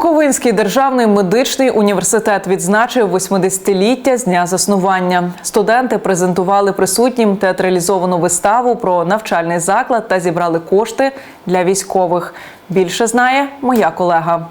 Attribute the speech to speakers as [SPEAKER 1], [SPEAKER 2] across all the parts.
[SPEAKER 1] Буковинський державний медичний університет відзначив 80-ліття з дня заснування. Студенти презентували присутнім театралізовану виставу про навчальний заклад та зібрали кошти для військових. Більше знає моя колега.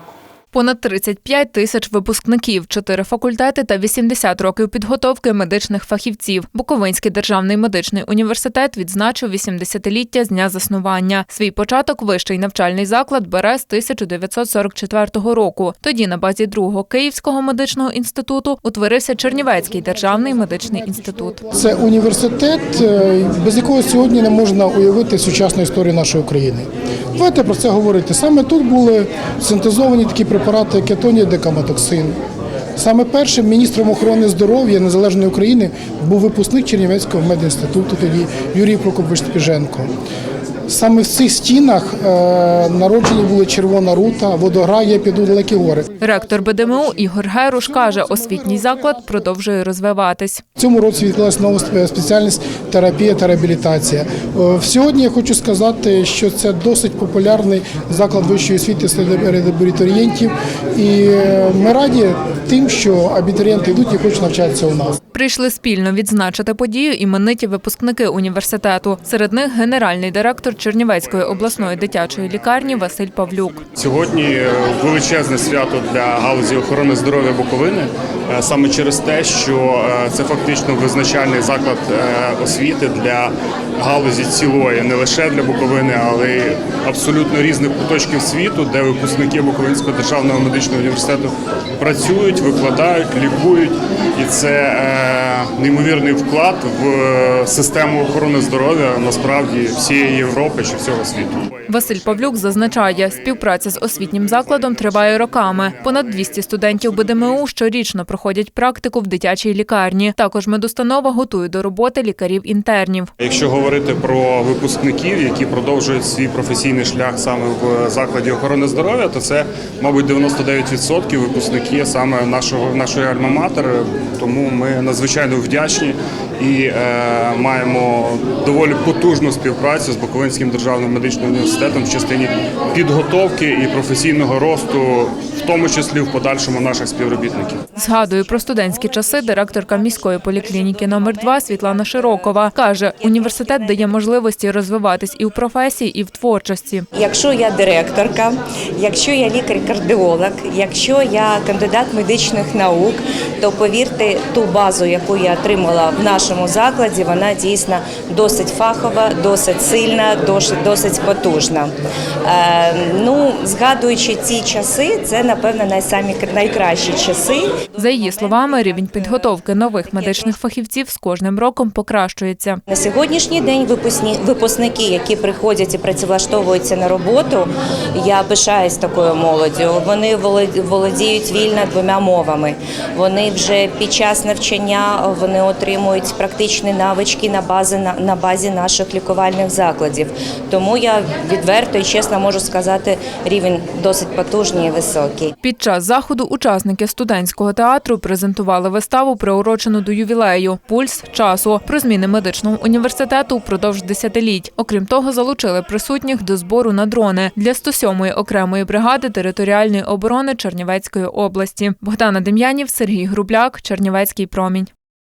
[SPEAKER 2] Понад 35 тисяч випускників, 4 факультети та 80 років підготовки медичних фахівців. Буковинський державний медичний університет відзначив 80-ліття з дня заснування. Свій початок вищий навчальний заклад бере з 1944 року. Тоді на базі другого Київського медичного інституту утворився Чернівецький державний медичний інститут.
[SPEAKER 3] Це університет, е, без якого сьогодні не можна уявити сучасну історію нашої України. Давайте про це говорити. Саме тут були синтезовані такі препарати, як кетонія декаматоксин. Саме першим міністром охорони здоров'я Незалежної України був випускник Чернівецького медінституту, тоді Юрій Прокопович Спіженко. Саме в цих стінах е, народжені були Червона рута, водограє, піду далекі гори.
[SPEAKER 2] Ректор БДМУ Ігор Геруш каже, освітній заклад продовжує розвиватись.
[SPEAKER 3] В цьому році відкрилась нова спеціальність терапія та реабілітація. Е, Сьогодні я хочу сказати, що це досить популярний заклад вищої освіти серед абітурієнтів. І е, ми раді тим, що абітурієнти йдуть і хочуть навчатися у нас.
[SPEAKER 2] Прийшли спільно відзначити подію імениті випускники університету. Серед них генеральний директор Чернівецької обласної дитячої лікарні Василь Павлюк.
[SPEAKER 4] Сьогодні величезне свято для галузі охорони здоров'я Буковини е, саме через те, що е, це фактично визначальний заклад е, освіти для галузі цілої, не лише для Буковини, але й абсолютно різних куточків світу, де випускники Буковинського державного медичного університету працюють, викладають, лікують, і це неймовірний вклад в систему охорони здоров'я насправді всієї Європи чи всього світу.
[SPEAKER 2] Василь Павлюк зазначає, співпраця з освітнім закладом триває роками. Понад 200 студентів БДМУ щорічно проходять практику в дитячій лікарні. Також медустанова готує до роботи лікарів-інтернів.
[SPEAKER 4] Якщо говорити про випускників, які продовжують свій професійний шлях саме в закладі охорони здоров'я, то це, мабуть, 99% випускники саме нашого нашої альма-матер. Тому ми надзвичайно вдячні і е, маємо доволі потужну співпрацю з Буковинським державним медичним університетом в частині підготовки і професійного росту, в тому числі в подальшому наших співробітників.
[SPEAKER 2] Згадує про студентські часи директорка міської поліклініки номер 2 Світлана Широкова. Каже, університет дає можливості розвиватись і в професії, і в творчості.
[SPEAKER 5] Якщо я директорка, якщо я лікар-кардіолог, якщо я кандидат медичних наук, то повірте, ту базу, яку я отримала в нашому закладі, вона дійсно досить фахова, досить сильна, досить, досить потужна. Е, ну, згадуючи ці часи, це напевно найсамі найкращі часи.
[SPEAKER 2] За її словами, рівень підготовки нових медичних фахівців з кожним роком покращується.
[SPEAKER 5] На сьогоднішній день випускні, випускники, які приходять і працевлаштовуються на роботу, я пишаюсь такою молоддю. Вони волод- володіють вільно двома мовами. Вони вже під час навчання вони отримують практичні навички на базі на базі наших лікувальних закладів. Тому я відверто і чесно можу сказати, рівень досить потужний і високий.
[SPEAKER 2] Під час заходу учасники студентського театру презентували виставу, приурочену до ювілею Пульс часу про зміни медичного університету впродовж десятиліть. Окрім того, залучили присутніх до збору на дрони для 107-ї окремої бригади територіальної оборони Чернівецької області. Богдана Дем'янів, Сергій Грубляк, Чернівецький промінь.